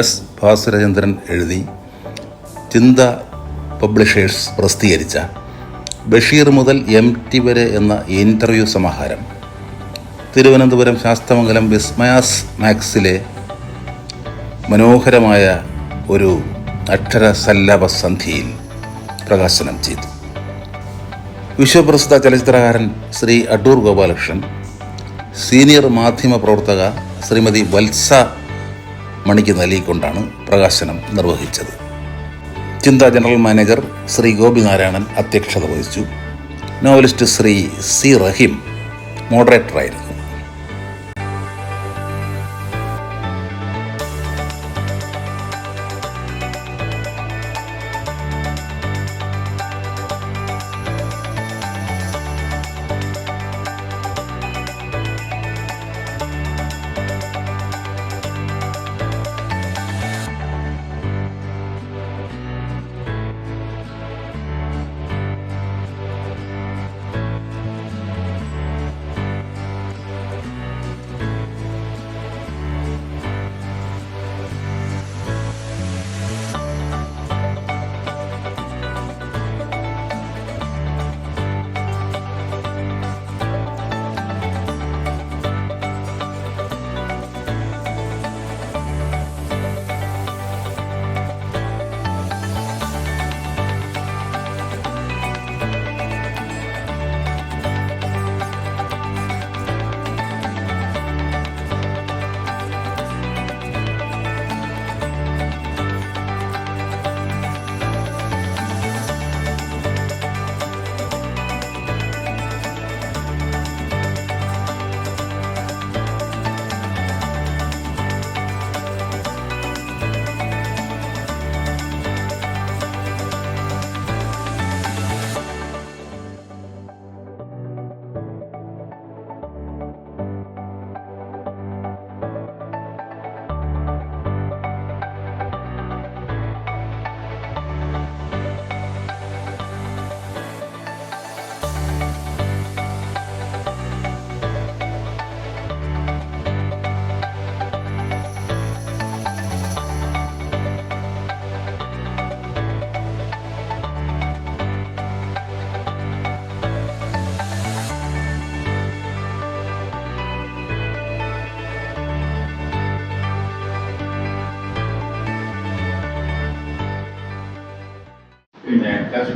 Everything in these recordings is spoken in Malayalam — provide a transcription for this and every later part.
എസ് ഭാസ്വരചന്ദ്രൻ എഴുതി ചിന്ത പബ്ലിഷേഴ്സ് പ്രസിദ്ധീകരിച്ച ബഷീർ മുതൽ എം ടി വരെ എന്ന ഇന്റർവ്യൂ സമാഹാരം. തിരുവനന്തപുരം ശാസ്തമംഗലം വിസ്മയാസ് മാക്സിലെ മനോഹരമായ ഒരു അക്ഷര അക്ഷരസല്ലഭ സന്ധിയിൽ പ്രകാശനം ചെയ്തു. വിശ്വപ്രസിദ്ധ ചലച്ചിത്രകാരൻ ശ്രീ അടൂർ ഗോപാലകൃഷ്ണൻ സീനിയർ മാധ്യമ പ്രവർത്തക ശ്രീമതി വത്സ മണിക്ക് നൽകിക്കൊണ്ടാണ് പ്രകാശനം നിർവഹിച്ചത്. ചിന്താ ജനറൽ മാനേജർ ശ്രീ ഗോപിനാരായണൻ അധ്യക്ഷത വഹിച്ചു. നോവലിസ്റ്റ് ശ്രീ സി റഹീം മോഡറേറ്ററായിരുന്നു.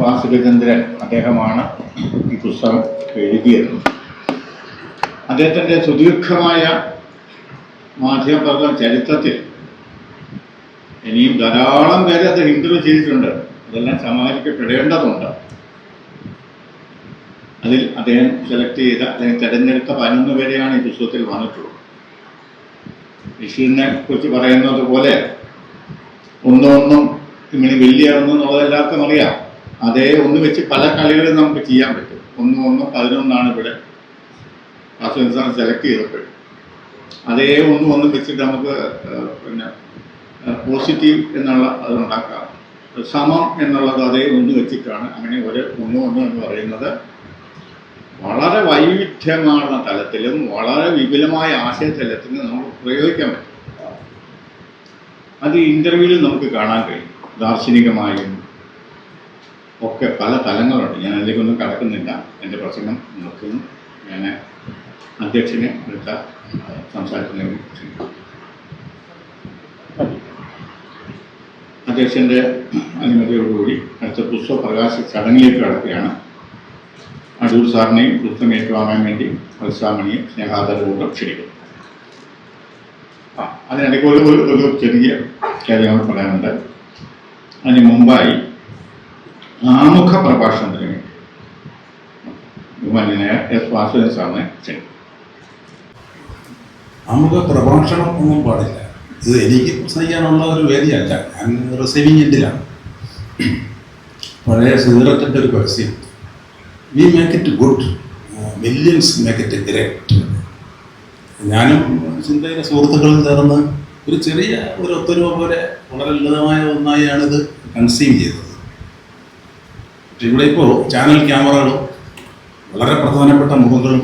എസ് വാസുദേവചന്ദ്രൻ അദ്ദേഹമാണ് ഈ പുസ്തകം എഴുതിയത്. അദ്ദേഹത്തിന്റെ സുദീർഘമായ മാധ്യമപ്രവർത്തന ചരിത്രത്തിൽ ഇനിയും ധാരാളം പേര് അദ്ദേഹം ഹിന്ദു ചെയ്തിട്ടുണ്ട്. അതെല്ലാം സമാഹരിക്കപ്പെടേണ്ടതുണ്ട്. അതിൽ അദ്ദേഹം സെലക്ട് ചെയ്ത അദ്ദേഹം തിരഞ്ഞെടുത്ത പതിനൊന്ന് പേരെയാണ് ഈ പുസ്തകത്തിൽ വന്നിട്ടുള്ളത്. വിഷുവിനെ കുറിച്ച് പറയുന്നത് പോലെ ഒന്നൊന്നും ഇങ്ങനെ വലിയ ഒന്നും എല്ലാവർക്കും അറിയാം. അതേ ഒന്ന് വെച്ച് പല കളികളും നമുക്ക് ചെയ്യാൻ പറ്റും. ഒന്ന് ഒന്നും പതിനൊന്നാണ് ഇവിടെ. സാർ സെലക്ട് ചെയ്തപ്പോൾ. അതേ ഒന്ന് ഒന്നും വെച്ചിട്ട് നമുക്ക് പിന്നെ പോസിറ്റീവ് എന്നുള്ള അത് ഉണ്ടാക്കാം. സമം എന്നുള്ളത് അതേ ഒന്ന് വെച്ചിട്ടാണ് അങ്ങനെ ഒരു ഒന്ന് ഒന്ന് എന്ന് പറയുന്നത്. വളരെ വൈവിധ്യമാർന്ന തലത്തിലും വളരെ വിപുലമായ ആശയതലത്തിലും നമുക്ക് പ്രയോഗിക്കാൻ പറ്റും. അത് ഇന്റർവ്യൂവിൽ നമുക്ക് കാണാൻ കഴിയും. ദാർശനികമായും ഒക്കെ പല തലങ്ങളുണ്ട്. ഞാൻ അതിലേക്കൊന്നും കടക്കുന്നില്ല. എന്റെ പ്രസംഗം നിർത്തുന്നു. ഞാൻ അധ്യക്ഷനെ വിളിച്ച സംസാരത്തിലേക്ക്. അധ്യക്ഷന്റെ അനുമതിയോടുകൂടി അടുത്ത പുസ്തക പ്രകാശ ചടങ്ങിലേക്ക് കടക്കുകയാണ്. അടൂർ സാറിനെയും പുസ്തകം ഏറ്റുവാങ്ങാൻ വേണ്ടി വത്സാമണിയെ സ്നേഹാദരപൂർവം ക്ഷണിക്കുന്നു. അതിനിടയ്ക്ക് ഒരു ഒരു- ചെറിയ കാര്യങ്ങൾ പറയാനുണ്ട്. അതിന് മുമ്പായി ആമുഖ പ്രഭാഷണത്തിന് വേണ്ടി എസ് വാസുദേവൻ സാറിനെ നമുക്ക് പ്രഭാഷണം ഒന്നും പാടില്ല. ഇത് എനിക്ക് പ്രസംഗിക്കാനുള്ള ഒരു വേദിയല്ല. ഞാൻ റിസീവിങ് എൻഡിലാണ് പഴയ സീറത്തിന്റെ ഒരു പരസ്യം we make it good millions make it great ഞാനും ചിന്തയിലെ സുഹൃത്തുക്കളും ചേർന്ന് ഒരു ചെറിയ ഒരു ഒത്തൊരുമ പോലെ വളരെ ലളിതമായ ഒന്നായാണ് കൺസീവ് ചെയ്തത്. ഇവിടെ ഇപ്പോൾ ചാനൽ ക്യാമറകളും വളരെ പ്രധാനപ്പെട്ട മുഖങ്ങളും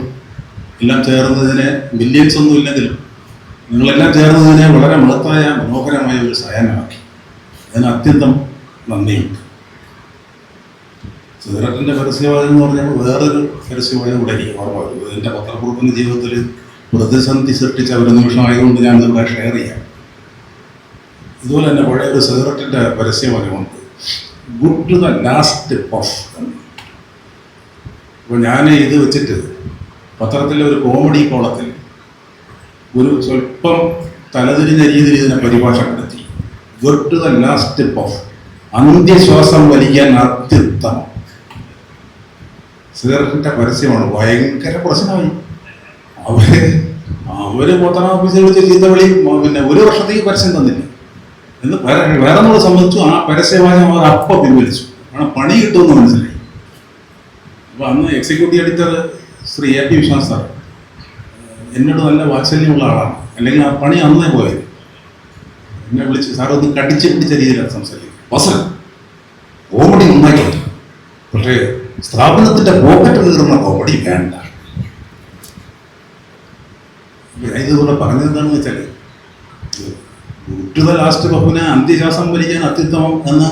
എല്ലാം ചേർന്നതിന് മില്യൻസ് ഒന്നും ഇല്ലെങ്കിലും നിങ്ങളെല്ലാം ചേർന്നതിനെ വളരെ മഹത്തായ മനോഹരമായ ഒരു സഹായമാക്കി അതിന് അത്യന്തം നന്ദിയുണ്ട്. സിഗരറ്റിന്റെ പരസ്യവാദം എന്ന് പറഞ്ഞാൽ വേറൊരു പരസ്യവാദം കൂടെ എനിക്ക് ഓർമ്മ എന്റെ പത്രപ്രവർത്തന ജീവിതത്തിൽ പ്രതിസന്ധി സൃഷ്ടിച്ച ഒരു നിമിഷമായതുകൊണ്ട് ഞാൻ നിങ്ങളെ ഷെയർ ചെയ്യാം. ഇതുപോലെ തന്നെ പഴയ ഒരു സിഗരറ്റിന്റെ പരസ്യവാദമുണ്ട്. Good to the last of അപ്പോൾ ഞാൻ ഇത് വെച്ചിട്ട് പത്രത്തിലെ ഒരു കോമഡി കോളത്തിൽ ഒരു സ്വല്പം തലതിരിഞ്ഞ രീതിയിൽ ഇതിനെ പരിഭാഷപ്പെടുത്തി good to the last of അന്ത്യശ്വാസം വലിക്കാൻ അത്യുത്തമം. സിഗരറ്റിന്റെ പരസ്യമാണ് ഭയങ്കര പ്രശ്നമായി. അവർ അവർ പത്രം ഓഫീസിൽ വിളിച്ച് ചീത്ത വിളി പിന്നെ ഒരു വർഷത്തേക്ക് പരസ്യം തന്നില്ല. എന്ന് വേറെ നമ്മളെ സംബന്ധിച്ചു ആ പരസ്യമായി അവർ അപ്പം പിൻവലിച്ചു കാരണം പണി കിട്ടുമെന്ന് മനസ്സിലായി. അപ്പൊ അന്ന് executive editor Shri A P Vishwas sir എന്നോട് നല്ല വാത്സല്യമുള്ള ആളാണ്. അല്ലെങ്കിൽ ആ പണി അന്നേ പോയത്. എന്നെ വിളിച്ച് സാർ ഒന്ന് കടിച്ച് പിടിച്ച രീതിയിലാണ് സംസാരിക്കുന്നത്. വസൽ കോമഡി നന്നായിട്ടുണ്ട്. പക്ഷേ സ്ഥാപനത്തിന്റെ പോക്കറ്റ് കീറുന്ന കോമഡി വേണ്ട. ഇതുപോലെ പറഞ്ഞത് എന്താണെന്ന് വെച്ചാൽ ഉറ്റുത ലാസ്റ്റ് ബഹുവിനെ അന്ത്യശ്വാസം വലിക്കാൻ അത്യുത്തമം എന്ന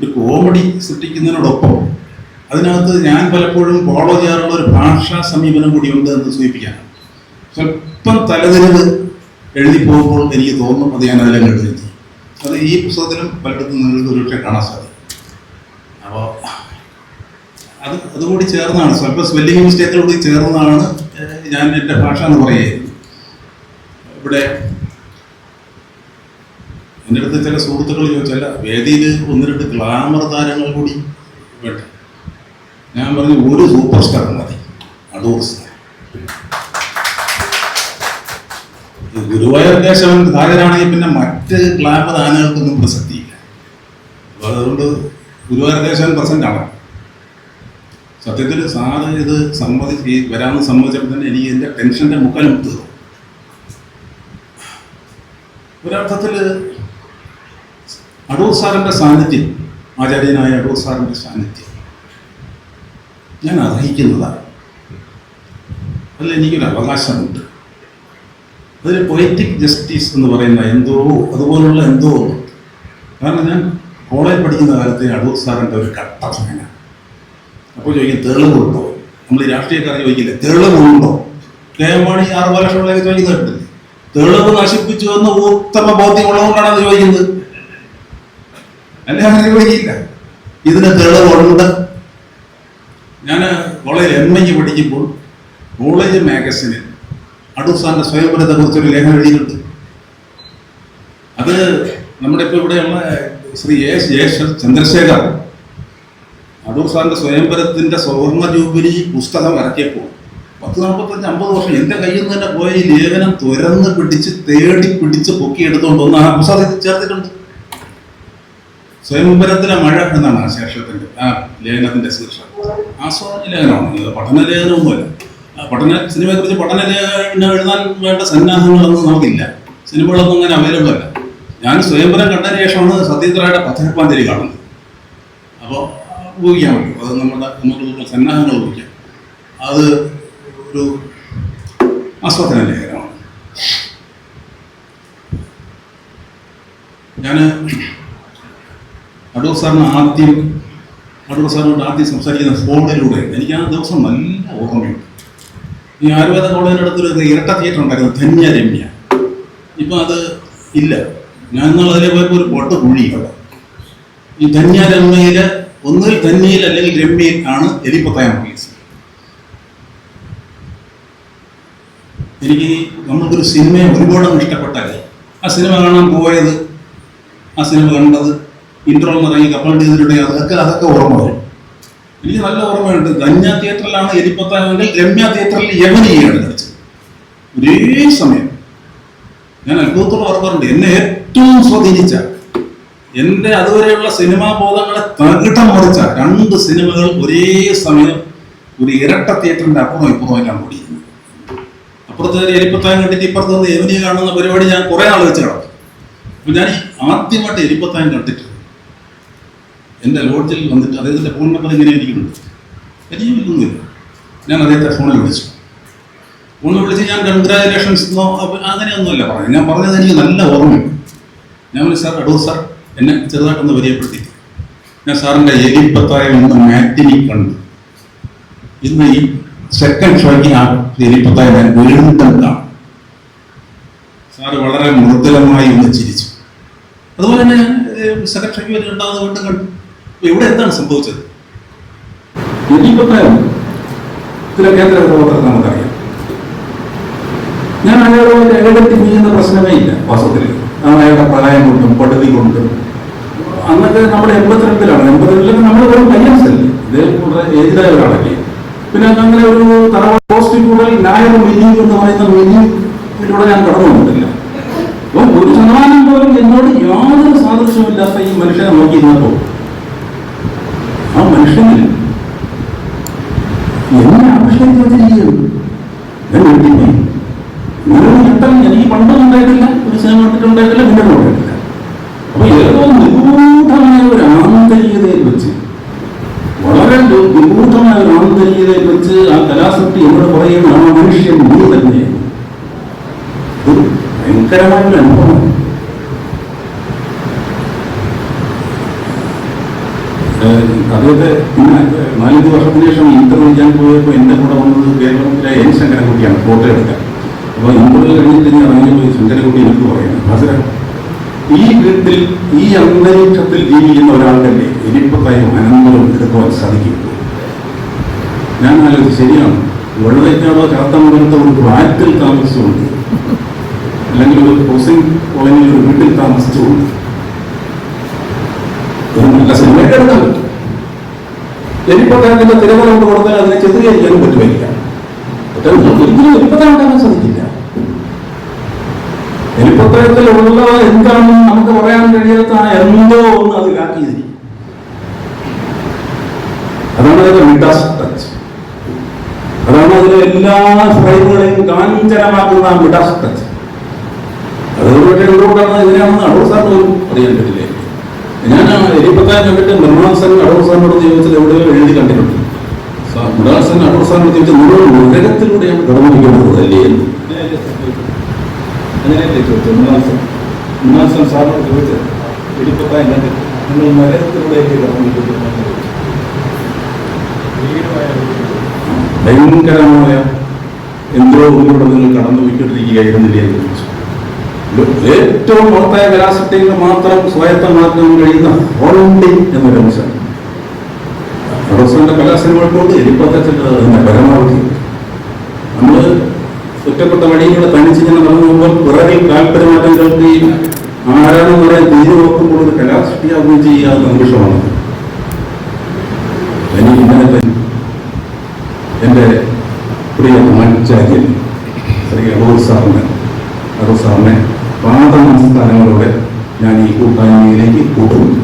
ഒരു കോമഡി സൃഷ്ടിക്കുന്നതിനോടൊപ്പം അതിനകത്ത് ഞാൻ പലപ്പോഴും ഫോളോ ചെയ്യാറുള്ള ഒരു ഭാഷാ സമീപനം കൂടിയുണ്ട് എന്ന് സൂചിപ്പിക്കാനാണ് സ്വല്പം തലതിരിവ് എഴുതി പോകുമ്പോൾ എനിക്ക് തോന്നും അത് ഞാൻ അതിലെ എഴുതി. അത് ഈ പുസ്തകത്തിലും പലയിടത്തും നിങ്ങൾക്ക് ഒരുപക്ഷെ കാണാൻ സാധിക്കും. അപ്പോൾ അത് അതുകൂടി ചേർന്നാണ് സ്വല്പം സ്പെല്ലിംഗ് മിസ്റ്റേക്കുകൂടി ചേർന്നാണ് ഞാൻ എന്റെ ഭാഷ എന്ന് പറയുന്നത് ഇവിടെ എന്റെ അടുത്ത് ചില സുഹൃത്തുക്കൾ ചില വേദിയിൽ ഒന്ന് രണ്ട് ഗ്ലാമർ താരങ്ങൾ കൂടി വേണ്ട. ഞാൻ പറഞ്ഞു ഒരു സൂപ്പർ സ്റ്റാർ മതി. അടൂർ സ്റ്റാർ ഗുരുവായൂർ കേശവൻ താരനാണെങ്കിൽ പിന്നെ മറ്റ് ഗ്ലാമർ താരങ്ങൾക്കൊന്നും പ്രസക്തിയില്ല. അപ്പോൾ അതുകൊണ്ട് ഗുരുവായൂർ കേശവൻ പ്രസന്റ് ആണ്. സത്യത്തിൽ സാറ് ഇത് സമ്മതിച്ച് വരാമെന്ന് സമ്മതിച്ചപ്പോൾ തന്നെ എനിക്ക് എന്റെ ടെൻഷന്റെ മുക്കാലും തീർന്നു ഒരർത്ഥത്തിൽ അടൂർ സാറിന്റെ സാന്നിധ്യം ആചാര്യനായ അടൂർ സാറിന്റെ സാന്നിധ്യം. ഞാൻ അർഹിക്കുന്നതാണ്. അതിൽ എനിക്കൊരു അവകാശമുണ്ട്. അതിൽ പൊയറ്റിക് ജസ്റ്റിസ് എന്ന് പറയുന്ന എന്തോ അതുപോലുള്ള എന്തോ കാരണം ഞാൻ കോളേജ് പഠിക്കുന്ന കാലത്ത് അടൂർ സാറിന്റെ ഒരു കട്ട അപ്പോൾ ചോദിക്കും തെളിവുണ്ടോ? നമ്മൾ ഈ രാഷ്ട്രീയക്കാർ ചോദിക്കില്ലേ തെളിവുണ്ടോ? കെ എം മാണി ആറ് വർഷമുള്ളതൊക്കെ ചോദിക്കുന്നത് കേട്ടില്ലേ? തെളിവ് നശിപ്പിച്ചു എന്ന് ഉത്തമ ബോധ്യമുള്ളതുകൊണ്ടാണ് അത് ചോദിക്കുന്നത്. അല്ലെ? അനുഭവിക്കില്ല ഇതിന് തെളിവുണ്ട് ഞാൻ കോളേജിൽ എം എ പഠിക്കുമ്പോൾ കോളേജ് മാഗസിനിൽ അടൂർ സ്വയംഭരത്തെ കുറിച്ചൊരു ലേഖനം എഴുതിയിട്ടുണ്ട്. അത് നമ്മുടെ ഇപ്പോൾ ഇവിടെയുള്ള ശ്രീ എസ് ജയശ ചന്ദ്രശേഖർ അടൂർ സാറിന്റെ സ്വയംഭരത്തിന്റെ സുവർണ ജൂബിലി പുസ്തകം ഇറക്കിയപ്പോൾ പത്ത് നാൽപ്പത്തഞ്ച് അമ്പത് വർഷം എന്റെ കയ്യിൽ നിന്ന് തന്നെ പോയ ഈ ലേഖനം തുരന്ന് പിടിച്ച് തേടി പിടിച്ച് പൊക്കിയെടുത്തുകൊണ്ട് ഒന്ന് ആ പുസ്തകത്തിൽ ചേർത്തിട്ടുണ്ട്. സ്വയംവരത്തിലെ മഴ എന്നാണ് ആ ശേഷത്തിന്റെ ആ ലേഖനത്തിന്റെ ശീർഷകം. ആസ്വാദന ലേഖനമാണ് പഠന ലേഖനവും പോലെ പഠന സിനിമയെ കുറിച്ച് പഠന ലേഖനം എഴുതാൻ വേണ്ട സന്നാഹങ്ങളൊന്നും നമുക്കില്ല. സിനിമകളൊന്നും അങ്ങനെ അവൈലബിൾ അല്ല. ഞാൻ സ്വയംവരം കണ്ട ശേഷമാണ് സത്യത്രയുടെ പഥകപ്പാഞ്ചേരി കാണുന്നത്. അപ്പോൾ ഊഹിക്കാൻ പറ്റും. അത് നമ്മുടെ നമുക്ക് സന്നാഹങ്ങൾ ഊഹിക്കാം അത് ഒരു ആസ്വാദന ലേഖനമാണ് ഞാൻ അടൂർ സാറിന് ആദ്യം അടൂർ സാറിനോട് ആദ്യം സംസാരിക്കുന്ന ഫോണിലൂടെ എനിക്ക് ആ ദിവസം നല്ല ഓർമ്മയുണ്ട് ഈ ആയുർവേദ കോളേജിനടുത്തൊരു ഇരട്ട തിയേറ്റർ ഉണ്ടായിരുന്നു ധന്യ രമ്യ ഇപ്പം അത് ഇല്ല. ഞാൻ എന്നുള്ള അതിലെ പോയപ്പോൾ ഒരു പൊട്ട് കുഴി അവിടെ ഈ ധന്യ രമ്യയിൽ ഒന്നുകിൽ ധന്യയിൽ അല്ലെങ്കിൽ രമ്യയിൽ ആണ് എലിപ്പത്തായം കേസ് എനിക്ക് നമ്മൾക്കൊരു സിനിമയെ ഒരുപാട് ഇഷ്ടപ്പെട്ടാൽ ആ സിനിമ കാണാൻ പോയത് ആ സിനിമ കണ്ടത് ഇൻട്രോൾ തുടങ്ങി കപ്പൽ ഡീസലുടെ അതൊക്കെ അതൊക്കെ ഓർമ്മ വരും. എനിക്ക് നല്ല ഓർമ്മയുണ്ട്. ധന്യ തിയേറ്ററിലാണ് എലിപ്പത്തായെങ്കിൽ രമ്യ തിയേറ്ററിൽ യവനിയാണ് കളിച്ചത് ഒരേ സമയം ഞാൻ അത്ഭുതത്തോടെ ഓർമ്മയുണ്ട് എന്നെ ഏറ്റവും സ്വാധീനിച്ച എന്റെ അതുവരെയുള്ള സിനിമാ ബോധങ്ങളെ തകിടം മറിച്ച രണ്ട് സിനിമകൾ ഒരേ സമയം ഒരു ഇരട്ട തിയേറ്ററിന്റെ അപ്പുറം ഇപ്പുറമെല്ലാം കൂടിയിരുന്നത് അപ്പുറത്ത് എലിപ്പത്തായം കണ്ടിട്ട് ഇപ്പുറത്ത് നിന്ന് യവനിയെ കാണുന്ന പരിപാടി ഞാൻ കുറെ ആൾ വെച്ച് ഞാൻ ആദ്യമായിട്ട് എലിപ്പത്തായം കണ്ടിട്ട് എന്റെ ലോഡ്ജിൽ വന്നിട്ട് അദ്ദേഹത്തിന്റെ ഫോൺ നമ്പർ ഇങ്ങനെ ഇരിക്കുന്നുണ്ട്. പരിചയമില്ലൊന്നുമില്ല ഞാൻ അദ്ദേഹത്തെ ഫോണിൽ വിളിച്ചു. ഫോണിൽ വിളിച്ച് ഞാൻ കൺഗ്രാജുലേഷൻസ് എന്നോ അങ്ങനെയൊന്നുമില്ല പറഞ്ഞു ഞാൻ പറഞ്ഞത് എനിക്ക് നല്ല ഓർമ്മയുണ്ട്. ഞാൻ പറഞ്ഞു സാർ അടൂർ സാർ എന്നെ ചെറുതായിട്ടൊന്ന് പരിചയപ്പെടുത്തി. ഞാൻ സാറിന്റെ എലിപ്പത്തായ ഒന്ന് മാറ്റിനി കണ്ടു. ഇന്ന് ഈ സെക്കൻഡ് ഷോയ്ക്ക് ആ എലിപ്പത്തായ ഞാൻ വീണ്ടും സാറ് വളരെ മൃദുലമായി ഒന്ന് ചിരിച്ചു. അതുപോലെ തന്നെ സെക്രട്ടറിക്ക് വരെ വേണ്ടി രണ്ടാമത് വീണ്ടും കണ്ടു. അപ്പൊ ഇവിടെ എന്താണ് സംഭവിച്ചത് എനിക്കൊന്നും ചില കേന്ദ്ര പ്രവർത്തനം നമുക്കറിയാം. ഞാൻ അയാളോട് ഇടപെട്ട് നീങ്ങുന്ന പ്രശ്നമേ ഇല്ല വാസ്തവത്തിൽ അയാളുടെ പ്രളയം കൊണ്ടും പടുതി കൊണ്ടും. അന്നൊക്കെ നമ്മുടെ എൺപത്തിരണ്ടിലാണ്. എൺപത്തിരണ്ടിലൊക്കെ നമ്മൾ വെറും പയ്യാസല്ലേ ഇദ്ദേഹം വളരെ ഒരാളല്ലേ പിന്നെ അങ്ങനെ ഒരു തറവാട് കൂടുതൽ നായർ മെനു എന്ന് പറയുന്ന മെനിയിലൂടെ ഞാൻ കടന്നു വന്നിട്ടില്ല. അപ്പം ഒരു ശതമാനം പോലും എന്നോട് യാതൊരു സാദൃശ്യമില്ലാത്ത ഈ മനുഷ്യനെ നോക്കിയിരുന്നപ്പോൾ ആ മനുഷ്യന് എന്നെ ആവിഷ്കരിച്ചിരിക്കുകയാണ് ഞാൻ എനിക്ക് പണ്ടൊന്നും ഉണ്ടായിട്ടില്ല ഒരു സിനിമ കണ്ടിട്ടുണ്ടായിട്ടില്ല പിന്നെ ഉണ്ടായിട്ടില്ല. അപ്പൊ ഏതോ നിഗൂഢമായ ഒരു ആന്തരികതയിൽ വെച്ച് വളരെ നിഗൂഢമായ ഒരു ആന്തരികതയിൽ വെച്ച് ആ കലാസൃഷ്ടി എന്നോട് പറയുന്ന ആ മനുഷ്യൻ നീ തന്നെ ഒരു ഭയങ്കരമായ ഒരു അനുഭവമാണ്. അദ്ദേഹത്തെ നാലഞ്ച് വർഷത്തിന് ശേഷം ഇന്റർവ്യൂ ചെയ്യാൻ പോയപ്പോൾ എന്റെ കൂടെ വന്നത് കേരളത്തിലെ എൻ ശങ്കരൻകുട്ടിയാണ് ഫോട്ടോ എടുക്കാൻ. അപ്പോൾ ഇന്റർവ്യൂ കഴിഞ്ഞിട്ട് ഞാൻ ഇറങ്ങിയപ്പോൾ ശങ്കരൻകുട്ടി എനിക്ക് പറയുന്നത് ഭാസ്കര ഈ വീട്ടിൽ ഈ അന്തരീക്ഷത്തിൽ ജീവിക്കുന്ന ഒരാളുടെ എനിപ്പത്തായും അനന്തരം എടുക്കുവാൻ സാധിക്കും. ഞാൻ ആലോചിച്ച് ശരിയാണ്. വെള്ളത്തേക്കാളോ ചാത്തമ്പലത്തെ ഒരു ഫ്ലാറ്റിൽ താമസിച്ചുകൊണ്ട് അല്ലെങ്കിൽ ഒരു ഹൗസിംഗ് കോളനിയിൽ ഒരു വീട്ടിൽ താമസിച്ചുകൊണ്ട് പറ്റും. എലിപ്പത്തായത്തിന്റെ തിരമല കൊണ്ട് കൊടുത്താൽ അതിനെ ചിത്രീകരിക്കാനും പറ്റുമായിരിക്കാം. ഒരിക്കലും എലിപ്പത്തായം ഉണ്ടാക്കാൻ സാധിക്കില്ല എലിപ്പത്തായത്തിലുള്ള എന്താണെന്ന് നമുക്ക് പറയാൻ കഴിയാത്ത എന്തോ ഒന്ന് അതിലാക്കിയതിരിക്കും അതാണ് അതിന്റെ ടച്ച് അതാണ് അതിലെ എല്ലാ ഫ്രെയിമുകളെയും കാഞ്ചനമാക്കുന്ന മിഡാസ് ടച്ച് അത് എന്തുകൊണ്ടാണ് എങ്ങനെയാണെന്ന് അടൂർ സാറിന് അറിയാൻ പറ്റില്ലേ. ഞാൻ എലിപ്പത്താൻ കണ്ടിട്ട് മൃണാൾ സെൻ അടൂർ സാറിനോട് ചോദിച്ചത് എവിടെയോ എഴുതി കണ്ടിട്ടുണ്ട്. മൃണാൾ സെൻ അടൂർ സാറിനോട് ചോദിച്ചത് നിങ്ങൾ നരകത്തിലൂടെയാണ് അല്ലേ? എന്ന് അങ്ങനെയല്ലേ ചോദിച്ചത്? ഉന്നാസം ഉന്നാസം സാറിനോട് ചോദിച്ചത്. വെടിപ്പത്താൻ കണ്ടിട്ട് നിങ്ങൾ നരകത്തിലൂടെയൊക്കെ കടന്നിരിക്കുന്നു ഭയങ്കരമായ എന്തോ ഒന്നുകൂടെ നിങ്ങൾ കടന്നു പോയിക്കൊണ്ടിരിക്കുകയായിരുന്നില്ലേ എന്ന് ചോദിച്ചു. ഏറ്റവും പുറത്തായ കലാസക്തിയിൽ മാത്രം സ്വായത്തമാക്കാൻ കഴിയുന്ന ഹോളണ്ടിങ് എന്നൊരു അംശം അടൂസാന്റെ പല സിനിമകൾക്കൊണ്ട് പരമാവധി. നമ്മൾ ഒറ്റപ്പെട്ട വഴിയിലൂടെ തനിച്ചിങ്ങനെ നടന്നു പോകുമ്പോൾ പിറകിൽ താല്പര്യമാറ്റം കേൾക്കുകയും ആരാണെന്ന് പറയാൻ നോക്കുമ്പോൾ ഒരു കലാസൃഷ്ടിയാവുകയും ചെയ്യാവുന്ന നിമിഷമാണ്. എനിക്ക് ഇന്നലത്തെ എന്റെ പ്രിയ ആചാര്യൻ ശ്രീ അടൂർ സാറിന് അടൂർ സാറിനെ പാദ നമസ്കാരങ്ങളോടെ ഞാൻ ഈ കൂട്ടായ്മയിലേക്ക് കൂട്ടുന്നു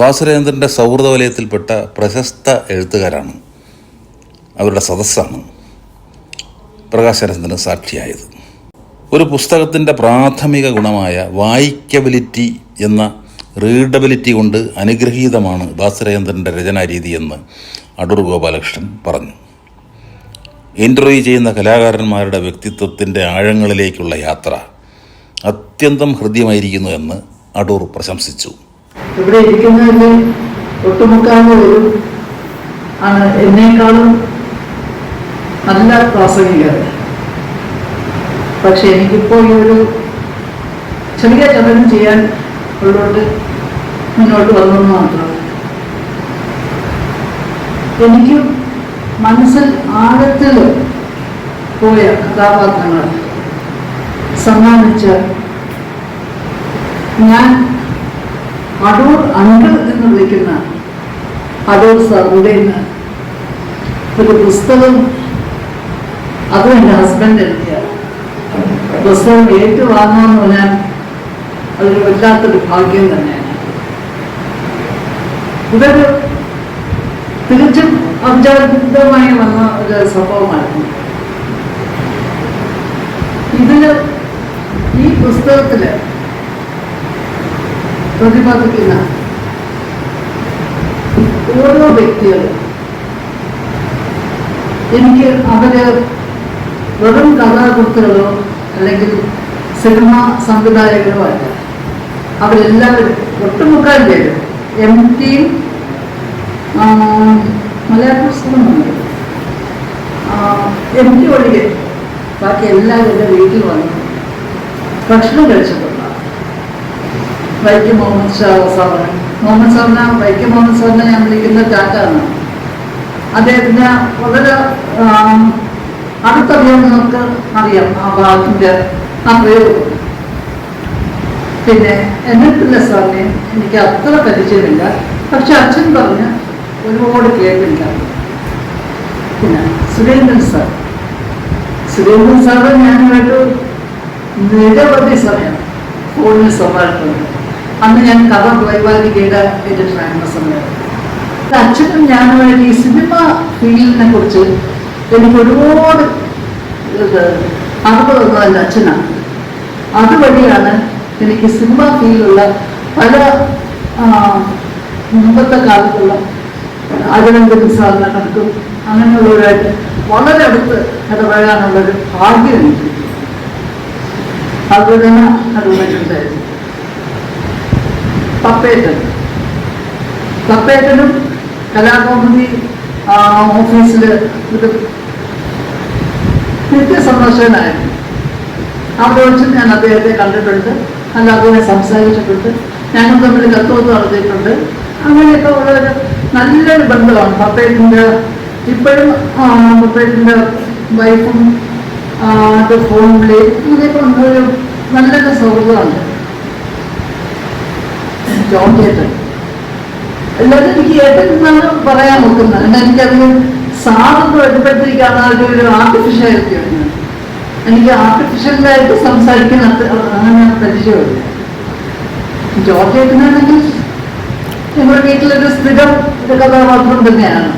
പാസുരേന്ദ്രന്റെ സൗഹൃദ വലയത്തിൽപ്പെട്ട പ്രശസ്ത എഴുത്തുകാരാണ്. അവരുടെ സദസ്സാണ് പ്രകാശനത്തിന് സാക്ഷിയായത്. ഒരു പുസ്തകത്തിന്റെ പ്രാഥമിക ഗുണമായ വായിക്കബിലിറ്റി എന്ന റീഡബിലിറ്റി കൊണ്ട് അനുഗ്രഹീതമാണ് ഭാസ്കരേന്ദ്രന്റെ രചനാരീതി എന്ന് അടൂർ ഗോപാലകൃഷ്ണൻ പറഞ്ഞു. ഇന്റർവ്യൂ ചെയ്യുന്ന കലാകാരന്മാരുടെ വ്യക്തിത്വത്തിന്റെ ആഴങ്ങളിലേക്കുള്ള യാത്ര അത്യന്തം ഹൃദ്യമായിരിക്കുന്നു എന്ന് അടൂർ പ്രശംസിച്ചു. ഇവിടെ ഇരിക്കുന്നതിൽ വരും ആണ് എന്നേക്കാളും നല്ല പ്രാസംഗികർ. പക്ഷെ എനിക്കിപ്പോൾ ഈ ഒരു ചെറിയ ചലനം ചെയ്യാൻ ഉള്ളോട്ട് മുന്നോട്ട് വന്നു മാത്രം. എനിക്കും മനസ്സിൽ ആഴത്തിൽ പോയ കഥാപാത്രങ്ങൾ സമ്മാനിച്ച ഞാൻ അടൂർ അങ്കിൾ എന്ന് വിളിക്കുന്ന അടൂർ സാറിന്റെ ഒരു പുസ്തകം അതും എന്റെ ഹസ്ബൻഡ് എഴുതിയ. പുസ്തകം ഏറ്റുവാങ്ങാന്ന് പറഞ്ഞാൽ അതൊരു വല്ലാത്തൊരു ഭാഗ്യം തന്നെയാണ്. ഇതൊരു തികച്ചും അവിചാരിതമായി വന്ന ഒരു സംഭവമായിരുന്നു. ഇതിൽ ഈ പുസ്തകത്തിൽ പ്രതിപാദിക്കുന്ന ഓരോ വ്യക്തികളും എനിക്ക് അവർ വെറും കഥാകൃത്തുകളോ അല്ലെങ്കിൽ സിനിമ സംവിധായകരോ അല്ല. അവരെല്ലാവരും ഒട്ടുമുക്കാൽ പേരും എം ടിയും മലയാള പുസ്തകമുണ്ട് എം ടി ഒഴികെ ബാക്കി എല്ലാവരും എന്റെ വീട്ടിൽ വന്നു. ഭക്ഷണം കഴിച്ചിട്ടുള്ള വൈക്കം മുഹമ്മദ് ഷാ സാറിന് മുഹമ്മദ് സാറിനെ വൈക്കം മുഹമ്മദ് സാറിനെ ഞാൻ വിളിക്കുന്ന ടാറ്റാണ്. അദ്ദേഹത്തിന് വളരെ അടുത്തറിയാവുന്നവർക്ക് അറിയാം ആ ഭാഗത്തിന്റെ ആ പ്രയോഗം പിന്നെ എന്നിട്ടില്ല സാറിനെ എനിക്ക് അത്ര പരിചയമില്ല. പക്ഷെ അച്ഛൻ പറഞ്ഞ് ഒരുപാട് കേട്ടില്ല പിന്നെ സുരേന്ദ്രൻ സാർ. സുരേന്ദ്രൻ സാറ് ഞാനുമായിട്ട് നിരവധി സമയം ഫോണിൽ സംസാരിട്ടുണ്ട് അന്ന് ഞാൻ കഥ വൈവാഹികയുടെ എഡിറ്ററായിരുന്ന സമയത്ത് അച്ഛനും ഞാനുമായിട്ട് ഈ സിനിമ ഫീൽഡിനെ കുറിച്ച് എനിക്ക് ഒരുപാട് ഇത് അറിവ് തന്നത് എന്റെ അച്ഛനാണ്. അതുവഴിയാണ് എനിക്ക് സിനിമ ഫീൽഡിലുള്ള പല മുമ്പത്തെ കാലത്തുള്ള അരവിന്ദൻ സാറിനെ കണക്കും അങ്ങനെയുള്ളവരായിട്ട് വളരെ അടുത്ത് ഇടപഴകാനുള്ളൊരു ഭാഗ്യം എനിക്ക് അതുപോലെ തന്നെ അറിവുണ്ടായിരുന്നു പപ്പേറ്റൻ പപ്പേറ്റനും കലാകൗമുദി ഓഫീസിൽ ഒരു നിത്യസന്ദർശകനായിരുന്നു. അവിടെ വെച്ച് ഞാൻ അദ്ദേഹത്തെ കണ്ടിട്ടുണ്ട്. അല്ല അദ്ദേഹം സംസാരിച്ചിട്ടുണ്ട്. ഞങ്ങൾ തമ്മിൽ കത്തുവത്ത് നടത്തിയിട്ടുണ്ട്. അങ്ങനെയൊക്കെ ഉള്ളൊരു നല്ലൊരു ബന്ധമാണ് പപ്പേറ്റിന്റെ ഇപ്പോഴും പപ്പേറ്റിന്റെ വൈഫും വിളി അങ്ങനെയൊക്കെ ഒരു നല്ലൊരു സൗഹൃദമുണ്ട് ജോൺ ചേട്ടൻ എല്ലാവരും എനിക്ക് ഏട്ടൻ പറയാൻ നോക്കുന്നത് എന്നാൽ എനിക്കതിന് സാധനം വരുമ്പോഴത്തേക്കാണ് ഒരു ആർട്ടിഫിഷ്യാലിറ്റി വരുന്നത് എനിക്ക് ആർട്ടിഫിഷ്യലായിട്ട് സംസാരിക്കുന്ന അങ്ങനെ പരിചയമില്ല. ജോർജ് ഏട്ടനാണെങ്കിൽ ഞങ്ങളുടെ വീട്ടിലൊരു സ്ഥിരം ഒരു കഥാപാത്രം തന്നെയാണ്.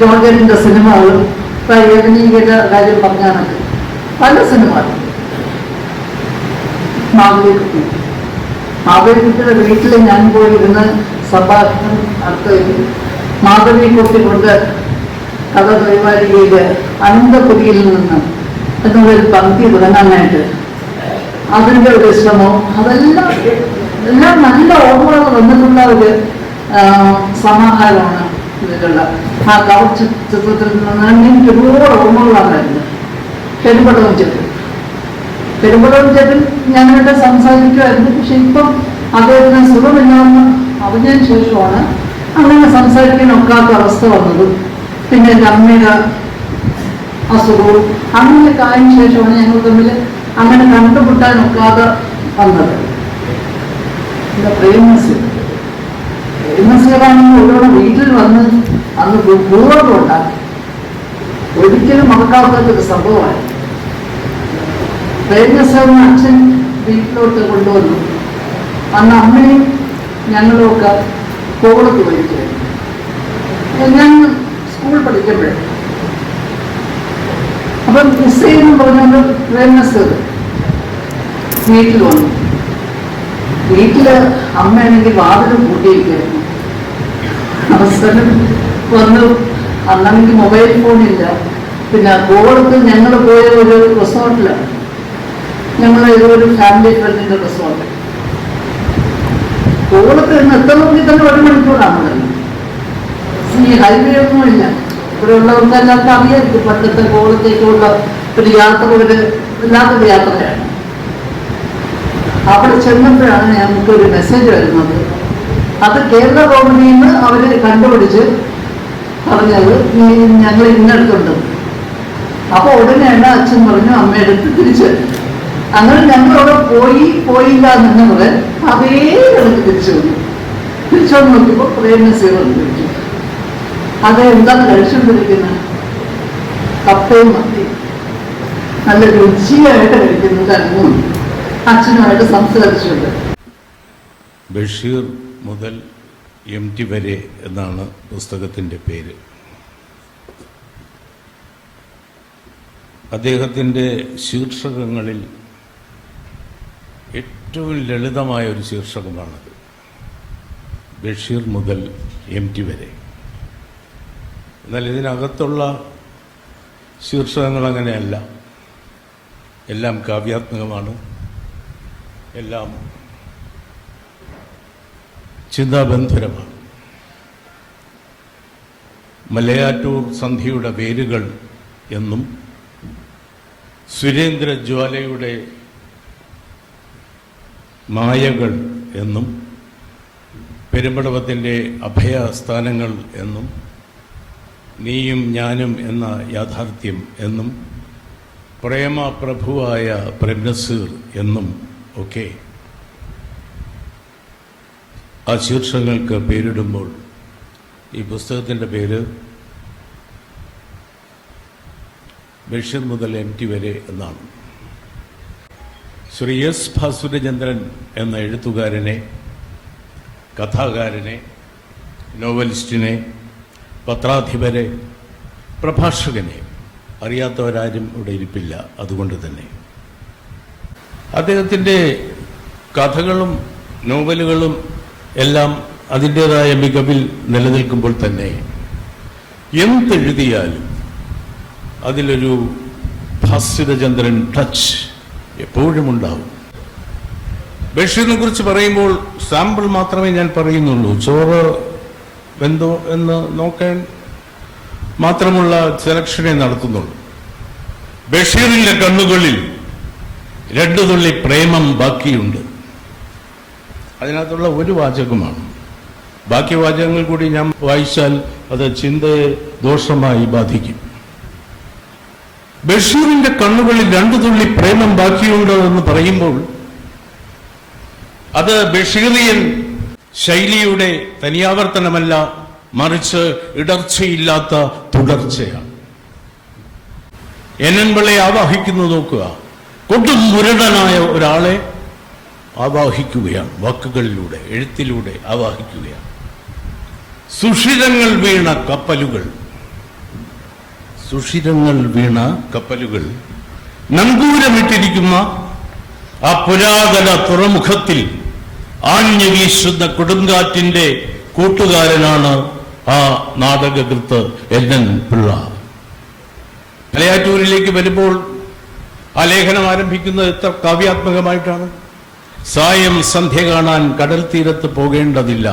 ജോർജ് ഏട്ടന്റെ സിനിമകളും പയ്യവനീകയുടെ കാര്യം പറഞ്ഞാണൊക്കെ പല സിനിമകളും. മാധവിക്കുട്ടി മാധവിക്കുട്ടിയുടെ വീട്ടിൽ ഞാൻ പോയിരുന്ന് സംഭാഷണം നടത്തുകയും മാധവിക്കുട്ടി കൊണ്ട് കഥ പരിപാടിയിൽ അനന്തപുരിയിൽ നിന്ന് എന്നുള്ളൊരു പങ്ക്തി തുടങ്ങാനായിട്ട് അതിന്റെ ഒരു ശ്രമം. അതെല്ലാം എല്ലാം നല്ല ഓർമ്മകൾ വന്നിട്ടുള്ള ഒരു സമാഹാരമാണ് ഇതിലുള്ള. ആ കവർ ചിത്രത്തിൽ നിന്ന് എനിക്ക് ഒരുപാട് ഓർമ്മകളാണ് വരുന്നത്. പെരുമ്പടവും ചേട്ടൻ ചേട്ടൻ ഞങ്ങളുടെ സംസാരിക്കുമായിരുന്നു. പക്ഷെ ഇപ്പം അദ്ദേഹത്തിന് സുഖമില്ലാന്ന് അറിഞ്ഞതിന് ശേഷമാണ് അങ്ങനെ സംസാരിക്കാൻ ഒക്കാത്ത അവസ്ഥ വന്നത്. പിന്നെ അമ്മയുടെ അസുഖവും അങ്ങനെ ആയതിനു ശേഷമാണ് ഞങ്ങൾ തമ്മിൽ അങ്ങനെ കണ്ടുമുട്ടാൻ ഒക്കാതെ വന്നത്. പിന്നെ വീട്ടിൽ വന്ന് അന്ന് ഭൂകമ്പം ഉണ്ടാക്കി ഒരിക്കലും മറക്കാത്തൊരു സംഭവമായി പ്രേമനസ്യം അച്ഛൻ വീട്ടിലോട്ട് കൊണ്ടുവന്നു. അന്ന് അമ്മയും ഞങ്ങളും ഒക്കെ കോളത്ത് പോയിരിക്കുകയായിരുന്നു ഞാൻ സ്കൂൾ പഠിക്കുമ്പോഴേ. അപ്പം ഹുസൈൻ പറഞ്ഞത് പ്രേമനസ് വീട്ടിൽ വന്നു. വീട്ടിൽ അമ്മയാണെങ്കിൽ വാതിലും കൂട്ടിയിരിക്കുന്നു അവസരം വന്നു. അന്നാണെങ്കിൽ മൊബൈൽ ഫോണില്ല പിന്നെ കോളത്ത് ഞങ്ങൾ പോയ ഒരു റിസോർട്ടിലാണ് ഞങ്ങൾ ഒരു ഫാമിലി ഫ്രണ്ടിന്റെ പ്രശ്നമാണ് കോളത്ത് നിന്ന് എത്തണമെങ്കിൽ തന്നെ ഒരു മണിക്കൂറാണ് ഈ ഹൈവേ ഒന്നുമില്ല ഇവിടെ ഉള്ളവർക്ക് എല്ലാവർക്കും അറിയാതിരിക്കും പണ്ടത്തെ കോളത്തേക്കുള്ള ഒരു യാത്ര ഒരു വല്ലാത്തൊരു യാത്രയാണ്. അവിടെ ചെന്നപ്പോഴാണ് ഞങ്ങൾക്ക് ഒരു മെസ്സേജ് വരുന്നത്. അത് കേരള ഗവൺമെന്റിൽ നിന്ന് അവർ കണ്ടുപിടിച്ച് പറഞ്ഞത് ഞങ്ങൾ ഇന്നടുത്തുണ്ട്. അപ്പോൾ ഉടനെയാണ് അച്ഛൻ പറഞ്ഞു അമ്മയെടുത്ത് തിരിച്ചു അങ്ങനെ ഞങ്ങൾ അവിടെ പോയി പോയില്ല പറയാൻ അതേ കണക്ക് തിരിച്ചു വന്നു. തിരിച്ചു വന്ന് നോക്കിയപ്പോൾ പ്രേമസേവ തിരിച്ചു അത് എന്താ കഴിച്ചുകൊണ്ടിരിക്കുന്നത് കപ്പയും മത്തി നല്ല രുചിയായിട്ട് കഴിക്കുന്നത് കഴിക്കുന്നതാണെന്നും അച്ഛനുമായിട്ട് സംസാരിച്ചുണ്ട് ബഷീർ മുതൽ എം ടി വരെ എന്നാണ് പുസ്തകത്തിന്റെ പേര്. അദ്ദേഹത്തിന്റെ ശീർഷകങ്ങളിൽ ഏറ്റവും ലളിതമായ ഒരു ശീർഷകമാണത്. ബഷീർ മുതൽ എം ടി വരെ. എന്നാൽ ഇതിനകത്തുള്ള ശീർഷകങ്ങൾ അങ്ങനെയല്ല. എല്ലാം കാവ്യാത്മകമാണ്. എല്ലാം ചിന്താബന്ധുരമാണ്. മലയാറ്റൂർ സന്ധിയുടെ പേരുകൾ എന്നും സുരേന്ദ്രജ്വാലയുടെ മായകൾ എന്നും പെരുമ്പടവത്തിന്റെ അഭയസ്ഥാനങ്ങൾ എന്നും നീയും ഞാനും എന്ന യാഥാർത്ഥ്യം എന്നും പ്രേമപ്രഭുവായ പ്രേംനസീർ എന്നും ഒക്കെ ആ ശീർഷകങ്ങൾക്ക് പേരിടുമ്പോൾ ഈ പുസ്തകത്തിന്റെ പേര് ബഷീർ മുതൽ എം ടി വരെ എന്നാണ്. ശ്രീ എസ് ഭാസുരചന്ദ്രൻ എന്ന എഴുത്തുകാരനെ കഥാകാരനെ നോവലിസ്റ്റിനെ പത്രാധിപരെ പ്രഭാഷകനെ അറിയാത്തവരാരും ഇവിടെ ഇരിപ്പില്ല. അതുകൊണ്ട് തന്നെ അദ്ദേഹത്തിന്റെ കഥകളും നോവലുകളും എല്ലാം അതിന്റെതായ മികവിൽ നിലനിൽക്കുമ്പോൾ തന്നെ എന്തെഴുതിയാലും അതിലൊരു ഭാസ്വരചന്ദ്രൻ ടച്ച് എപ്പോഴും ഉണ്ടാവും. ബഷീറിനെ കുറിച്ച് പറയുമ്പോൾ സാമ്പിൾ മാത്രമേ ഞാൻ പറയുന്നുള്ളൂ. ചോറ് വെന്തോ എന്ന് നോക്കാൻ മാത്രമുള്ള സെലക്ഷനെ നടത്തുന്നുള്ളൂ. ബഷീറിന്റെ കണ്ണുകളിൽ രണ്ടു തുള്ളി പ്രേമം ബാക്കിയുണ്ട്. അതിനകത്തുള്ള ഒരു വാചകമാണ്. ബാക്കി വാചകങ്ങൾ കൂടി ഞാൻ വായിച്ചാൽ അത് ചിന്തയെ ദോഷമായി ബാധിക്കും. ബഷീറിന്റെ കണ്ണുകളിൽ രണ്ടു തുള്ളി പ്രേമം ബാക്കിയുണ്ടോ എന്ന് പറയുമ്പോൾ അത് ബഷീറിയൻ ശൈലിയുടെ തനിയാവർത്തനമല്ല മറിച്ച് ഇടർച്ചയില്ലാത്ത തുടർച്ചയാണ്. എന്നൻപിള്ളയെ ആവാഹിക്കുന്നു നോക്കുക. കൊടും മുരടനായ ഒരാളെ ആവാഹിക്കുകയാണ്. വാക്കുകളിലൂടെ എഴുത്തിലൂടെ ആവാഹിക്കുകയാണ്. സുഷിരങ്ങൾ വീണ കപ്പലുകൾ സുഷിരങ്ങൾ വീണ കപ്പലുകൾ നങ്കൂരമിട്ടിരിക്കുന്ന ആ പുരാതന തുറമുഖത്തിൽ ആഞ്ഞു കൊടുങ്കാറ്റിന്റെ കൂട്ടുകാരനാണ് ആ നാടകകൃത്ത് എൻ എൻ പിള്ള. മലയാറ്റൂരിലേക്ക് വരുമ്പോൾ ആ ലേഖനം ആരംഭിക്കുന്നത് എത്ര കാവ്യാത്മകമായിട്ടാണ്? സായം സന്ധ്യ കാണാൻ കടൽ തീരത്ത് പോകേണ്ടതില്ല.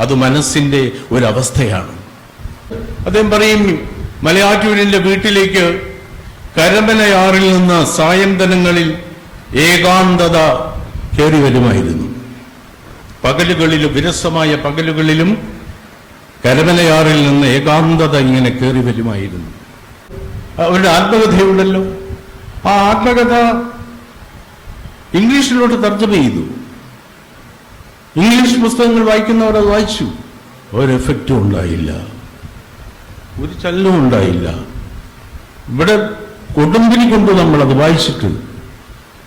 അത് മനസ്സിന്റെ ഒരവസ്ഥയാണ്. അദ്ദേഹം പറയും മലയാറ്റൂരിന്റെ വീട്ടിലേക്ക് കരമലയാറിൽ നിന്ന് സായന്തനങ്ങളിൽ ഏകാന്തത കയറി വരുമായിരുന്നു പകലുകളിലും വിരസമായ പകലുകളിലും കരമലയാറിൽ നിന്ന് ഏകാന്തത ഇങ്ങനെ കയറി വരുമായിരുന്നു അവരുടെ ആത്മകഥയുണ്ടല്ലോ. ആ ആത്മകഥ ഇംഗ്ലീഷിലോട്ട് തർജമ ചെയ്തു. ഇംഗ്ലീഷ് പുസ്തകങ്ങൾ വായിക്കുന്നവർ അത് വായിച്ചു. ഒരു എഫക്റ്റും ഉണ്ടായില്ല. ഒരു ചലനവും ഉണ്ടായില്ല. ഇവിടെ കൊടുമ്പിനി കൊണ്ട് നമ്മളത് വായിച്ചിട്ട്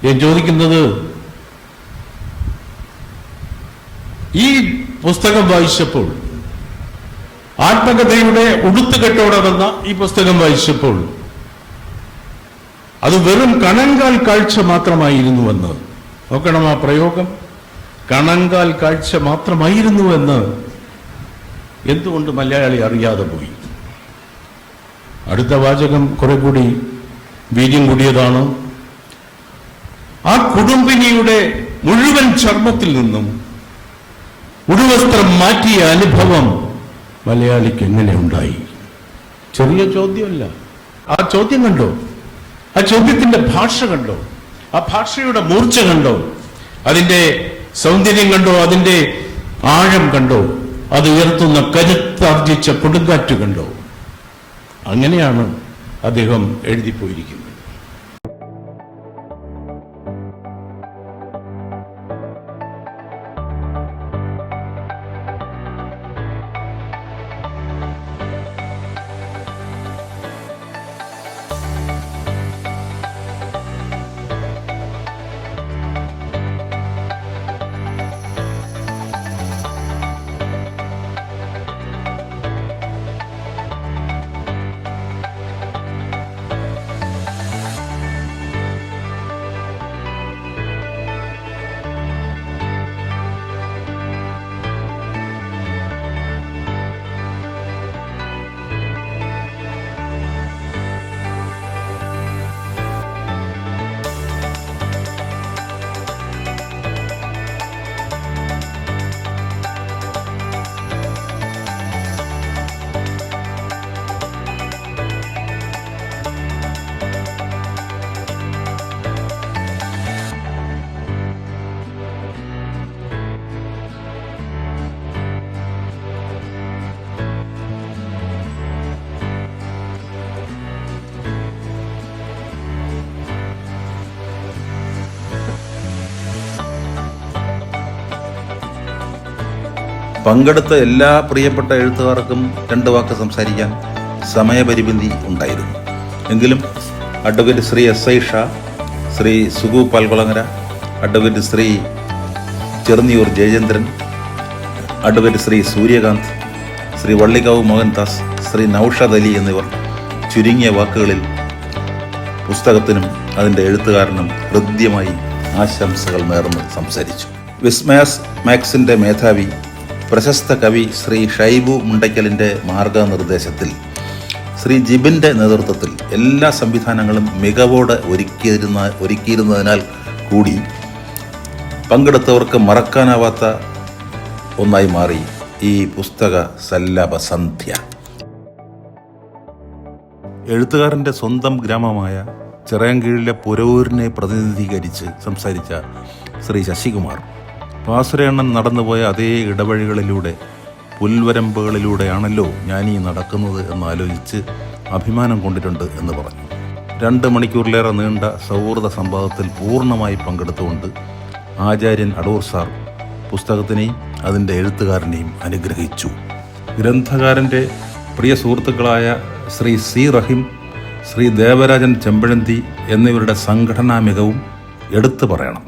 ഞാൻ ചോദിക്കുന്നത് ഈ പുസ്തകം വായിച്ചപ്പോൾ ആത്മകഥയുടെ ഉടുത്തുകെട്ടോടെ വന്ന ഈ പുസ്തകം വായിച്ചപ്പോൾ അത് വെറും കണങ്കാൽ കാഴ്ച മാത്രമായിരുന്നു എന്ന്. നോക്കണം ആ പ്രയോഗം. കണങ്കാൽ കാഴ്ച മാത്രമായിരുന്നു എന്ന്. എന്തുകൊണ്ട് മലയാളി അറിയാതെ പോയി? അടുത്ത വാചകം കുറെ കൂടി വീര്യം കൂടിയതാണ്. ആ കുടുംബിനിയുടെ മുഴുവൻ ചർമ്മത്തിൽ നിന്നും ഉടുവസ്ത്രം മാറ്റിയ അനുഭവം മലയാളിക്ക് എങ്ങനെ ഉണ്ടായി? ചെറിയ ചോദ്യമല്ല. ആ ചോദ്യം കണ്ടോ? ആ ചോദ്യത്തിന്റെ ഭാഷ കണ്ടോ? ആ ഭാഷയുടെ മൂർച്ച കണ്ടോ? അതിന്റെ സൗന്ദര്യം കണ്ടോ? അതിന്റെ ആഴം കണ്ടോ? അത് ഉയർത്തുന്ന കരുത്താർജിച്ച കൊടുങ്കാറ്റ് കണ്ടോ? അങ്ങനെയാണ് അദ്ദേഹം എഴുതിപ്പോയിരിക്കുന്നത്. പങ്കെടുത്ത എല്ലാ പ്രിയപ്പെട്ട എഴുത്തുകാർക്കും രണ്ട് വാക്ക് സംസാരിക്കാൻ സമയപരിമിതി ഉണ്ടായിരുന്നു. എങ്കിലും advocate Shri S I Shah Shri Sugu Palkulangara advocate Shri Cherunniyoor Jayachandran advocate Shri Suryakanth Shri Vallikkavu Mohandas Shri Naushad Ali എന്നിവർ ചുരുങ്ങിയ വാക്കുകളിൽ പുസ്തകത്തിനും അതിന്റെ എഴുത്തുകാരനും ഹൃദ്യമായി ആശംസകൾ നേർന്ന് സംസാരിച്ചു. വിസ്മയാസ് മാക്സിന്റെ മേധാവി പ്രശസ്ത കവി ശ്രീ ഷൈബു മുണ്ടയ്ക്കലിന്റെ മാർഗനിർദ്ദേശത്തിൽ ശ്രീ ജിബിന്റെ നേതൃത്വത്തിൽ എല്ലാ സംവിധാനങ്ങളും മികവോടെ ഒരുക്കിയിരുന്ന ഒരുക്കിയിരുന്നതിനാൽ കൂടി പങ്കെടുത്തവർക്ക് മറക്കാനാവാത്ത ഒന്നായി മാറി ഈ പുസ്തക സല്ലഭ സന്ധ്യ. എഴുത്തുകാരന്റെ സ്വന്തം ഗ്രാമമായ ചിറയൻകീഴിലെ പുരവൂരിനെ പ്രതിനിധീകരിച്ച് സംസാരിച്ച ശ്രീ ശശികുമാർ. പാസുരേണ്ണൻ നടന്നുപോയ അതേ ഇടവഴികളിലൂടെ പുൽവരമ്പുകളിലൂടെയാണല്ലോ ഞാനീ നടക്കുന്നത് എന്നാലോചിച്ച് അഭിമാനം കൊണ്ടിട്ടുണ്ട് എന്ന് പറഞ്ഞു. രണ്ട് മണിക്കൂറിലേറെ നീണ്ട സൗഹൃദ സംവാദത്തിൽ പൂർണമായി പങ്കെടുത്തുകൊണ്ട് ആചാര്യൻ അടൂർ സാർ പുസ്തകത്തിനെയും അതിന്റെ എഴുത്തുകാരനെയും അനുഗ്രഹിച്ചു. ഗ്രന്ഥകാരന്റെ പ്രിയ സുഹൃത്തുക്കളായ ശ്രീ സി റഹിം ശ്രീ ദേവരാജൻ ചെമ്പഴന്തി എന്നിവരുടെ സംഘടനാ മികവും എടുത്തു പറയണം.